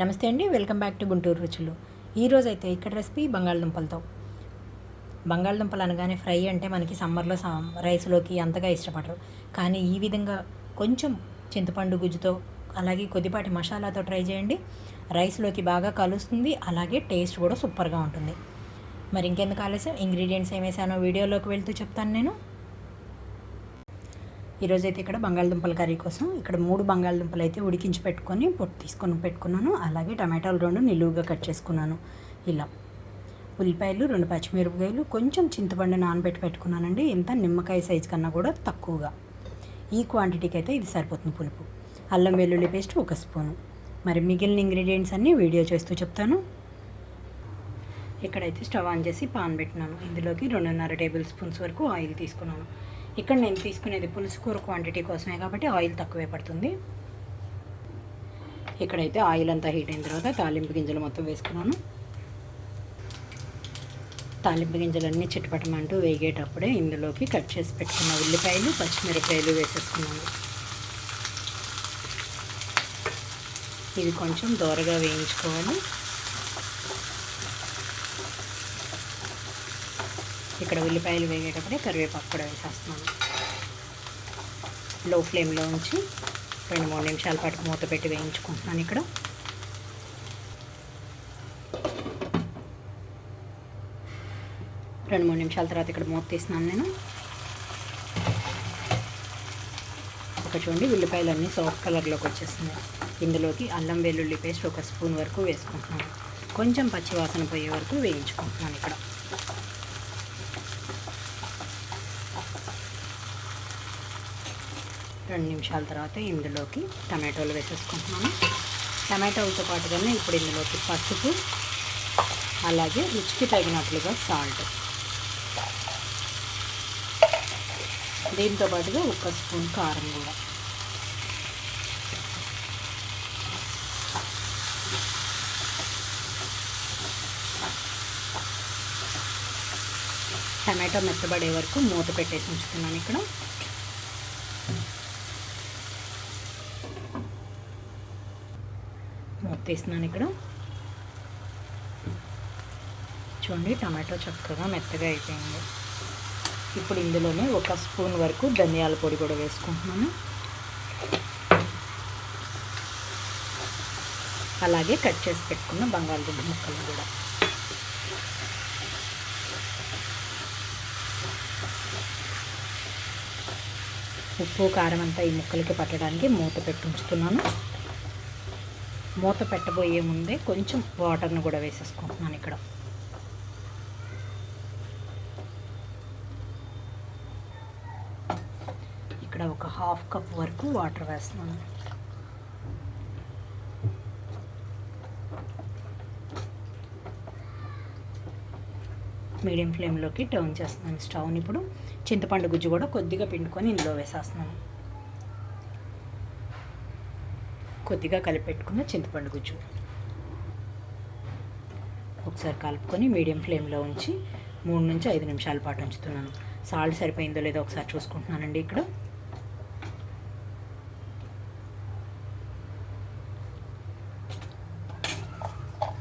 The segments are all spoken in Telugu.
నమస్తే అండి వెల్కమ్ బ్యాక్ టు గుంటూరు రుచులు. ఈరోజు అయితే ఇక్కడ రెసిపీ బంగాళదుంపలతో. బంగాళదుంపలు అనగానే ఫ్రై అంటే మనకి సమ్మర్లో రైస్లోకి అంతగా ఇష్టపడరు. కానీ ఈ విధంగా కొంచెం చింతపండు గుజ్జుతో అలాగే కొద్దిపాటి మసాలాతో ట్రై చేయండి. రైస్లోకి బాగా కలుస్తుంది అలాగే టేస్ట్ కూడా సూపర్గా ఉంటుంది. మరి ఇంకెందుకు ఆలస్యం? ఇంగ్రీడియంట్స్ ఏమేసానో వీడియోలోకి వెళ్తూ చెప్తాను నేను. ఈరోజు అయితే ఇక్కడ బంగాళదుంపల కర్రీ కోసం ఇక్కడ మూడు బంగాళదుంపలు అయితే ఉడికించి పెట్టుకొని పొట్టు తీసుకొని పెట్టుకున్నాను. అలాగే టమాటాలు రెండు నిలువుగా కట్ చేసుకున్నాను. ఇలా ఉల్లిపాయలు రెండు పచ్చిమిరపకాయలు కొంచెం చింతపండు నానబెట్టి పెట్టుకున్నానండి. ఇంత నిమ్మకాయ సైజు కన్నా కూడా తక్కువగా. ఈ క్వాంటిటీకి అయితే ఇది సరిపోతుంది పులుపు. అల్లం వెల్లుల్లి పేస్ట్ ఒక స్పూను. మరి మిగిలిన ఇంగ్రీడియంట్స్ అన్నీ వీడియో చేస్తూ చెప్తాను. ఇక్కడైతే స్టవ్ ఆన్ చేసి పాన్ పెట్టినాను. ఇందులోకి రెండున్నర టేబుల్ స్పూన్స్ వరకు ఆయిల్ తీసుకున్నాను. ఇక్కడ నేను తీసుకునేది పులుసు కూర క్వాంటిటీ కోసమే కాబట్టి ఆయిల్ తక్కువే పడుతుంది. ఇక్కడైతే ఆయిల్ అంతా హీట్ అయిన తర్వాత తాలింపు గింజలు మొత్తం వేసుకున్నాను. తాలింపు గింజలన్నీ చిట్టుపట్టమంటూ వేగేటప్పుడే ఇందులోకి కట్ చేసి పెట్టుకున్న ఉల్లిపాయలు పచ్చిమిరపకాయలు వేసేసుకున్నాను. ఇది కొంచెం దోరగా వేయించుకోవాలి. ఇక్కడ ఉల్లిపాయలు వేగేటప్పుడే కరివేపాకు కూడా వేసేస్తున్నాను. లో ఫ్లేమ్లో ఉంచి రెండు మూడు నిమిషాల పాటు మూత పెట్టి వేయించుకుంటున్నాను ఇక్కడ. రెండు మూడు నిమిషాల తర్వాత ఇక్కడ మూత తీస్తున్నాను నేను. ఒక చూడండి ఉల్లిపాయలు అన్నీ సాఫ్ట్ కలర్లోకి వచ్చేస్తున్నాయి. ఇందులోకి అల్లం వెల్లుల్లి పేస్ట్ ఒక స్పూన్ వరకు వేసుకుంటున్నాను. కొంచెం పచ్చివాసన పోయే వరకు వేయించుకుంటున్నాను ఇక్కడ. రెండు నిమిషాల తర్వాత ఇందులోకి టమాటోలు వేసేసుకుంటున్నాను. టమాటోలతో పాటుగానే ఇప్పుడు ఇందులోకి పసుపు అలాగే రుచికి తగినట్లుగా సాల్ట్. దీంతో పాటుగా ఒక స్పూన్ కారం కూడా. టమాటో మెత్తబడే వరకు మూత పెట్టేసి ఉంచుతున్నాను ఇక్కడ. తీస్తున్నాను ఇక్కడ. చూడండి టమాటో చక్కగా మెత్తగా అయిపోయింది. ఇప్పుడు ఇందులోనే ఒక స్పూన్ వరకు ధనియాల పొడి కూడా వేసుకుంటున్నాను. అలాగే కట్ చేసి పెట్టుకున్న బంగాళదుంప ముక్కలు కూడా. ఉప్పు కారం అంతా ఈ ముక్కలకి పట్టడానికి మూత పెట్టి ఉంచుతున్నాను. మూత పెట్టబోయే ముందే కొంచెం వాటర్ను కూడా వేసేసుకుంటున్నాను ఇక్కడ. ఇక్కడ ఒక హాఫ్ కప్ వరకు వాటర్ వేస్తున్నాను. మీడియం ఫ్లేమ్లోకి టర్న్ చేస్తున్నాను స్టవ్ని ఇప్పుడు. చింతపండు గుజ్జు కూడా కొద్దిగా పిండుకొని ఇందులో వేసేస్తున్నాను. కొద్దిగా కలిపెట్టుకున్న చింతపండు గుజ్జు. ఒకసారి కలుపుకొని మీడియం ఫ్లేమ్లో ఉంచి మూడు నుంచి ఐదు నిమిషాల పాటు ఉంచుతున్నాను. సాల్ట్ సరిపోయిందో లేదో ఒకసారి చూసుకుంటున్నానండి ఇక్కడ.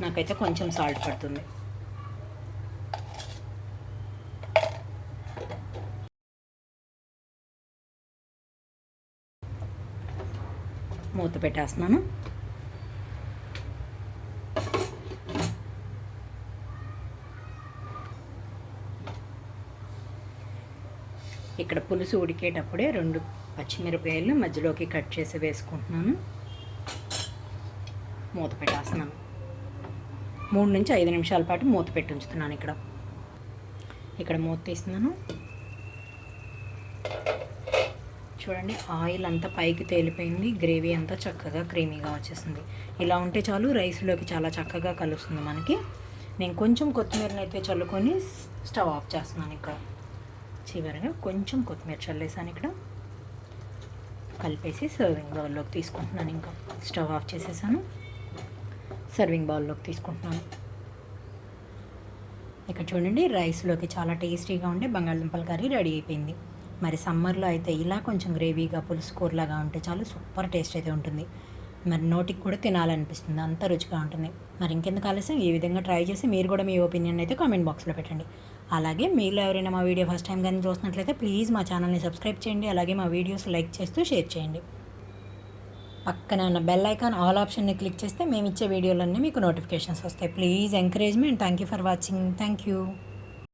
నాకైతే కొంచెం సాల్ట్ పడుతుంది. మూత పెట్టేస్తున్నాను. ఇక్కడ పులుసు ఉడికేటప్పుడే రెండు పచ్చిమిరపకాయలు మధ్యలోకి కట్ చేసి వేసుకుంటున్నాను. మూత పెట్టేస్తున్నాను. మూడు నుంచి ఐదు నిమిషాల పాటు మూత పెట్టి ఉంచుతున్నాను ఇక్కడ. ఇక్కడ మూత తీస్తున్నాను. చూడండి ఆయిల్ అంతా పైకి తేలిపోయింది గ్రేవీ అంతా చక్కగా క్రీమీగా వచ్చేసింది. ఇలా ఉంటే చాలు రైస్లోకి చాలా చక్కగా కలుస్తుంది మనకి. నేను కొంచెం కొత్తిమీరని అయితే చల్లుకొని స్టవ్ ఆఫ్ చేస్తున్నాను ఇక్కడ. చివరిగా కొంచెం కొత్తిమీర చల్లేసాను ఇక్కడ. కలిపేసి సర్వింగ్ బౌల్లోకి తీసుకుంటున్నాను ఇంకా. స్టవ్ ఆఫ్ చేసేసాను. సర్వింగ్ బౌల్లోకి తీసుకుంటున్నాను. ఇక్కడ చూడండి రైస్లోకి చాలా టేస్టీగా ఉండే బంగాళదుంపల కర్రీ రెడీ అయిపోయింది. మరి సమ్మర్లో అయితే ఇలా కొంచెం గ్రేవీగా పులుసు కూరలాగా ఉంటే చాలు సూపర్ టేస్ట్ అయితే ఉంటుంది. మరి నోటికి కూడా తినాలనిపిస్తుంది. అంత రుచిగా ఉంటుంది. మరి ఇంకెందుకు ఆలస్యం? ఈ విధంగా ట్రై చేసి మీరు కూడా మీ ఒపీనియన్ అయితే కామెంట్ బాక్స్లో పెట్టండి. అలాగే మీరు ఎవరైనా మా వీడియో ఫస్ట్ టైం కానీ చూసినట్లయితే ప్లీజ్ మా ఛానల్ని సబ్స్క్రైబ్ చేయండి. అలాగే మా వీడియోస్ లైక్ చేస్తూ షేర్ చేయండి. పక్కన ఉన్న బెల్ ఐకాన్ ఆల్ ఆప్షన్ని క్లిక్ చేస్తే మేము ఇచ్చే వీడియోలన్నీ మీకు నోటిఫికేషన్స్ వస్తాయి. Please encouragement. Thank you for watching. Thank you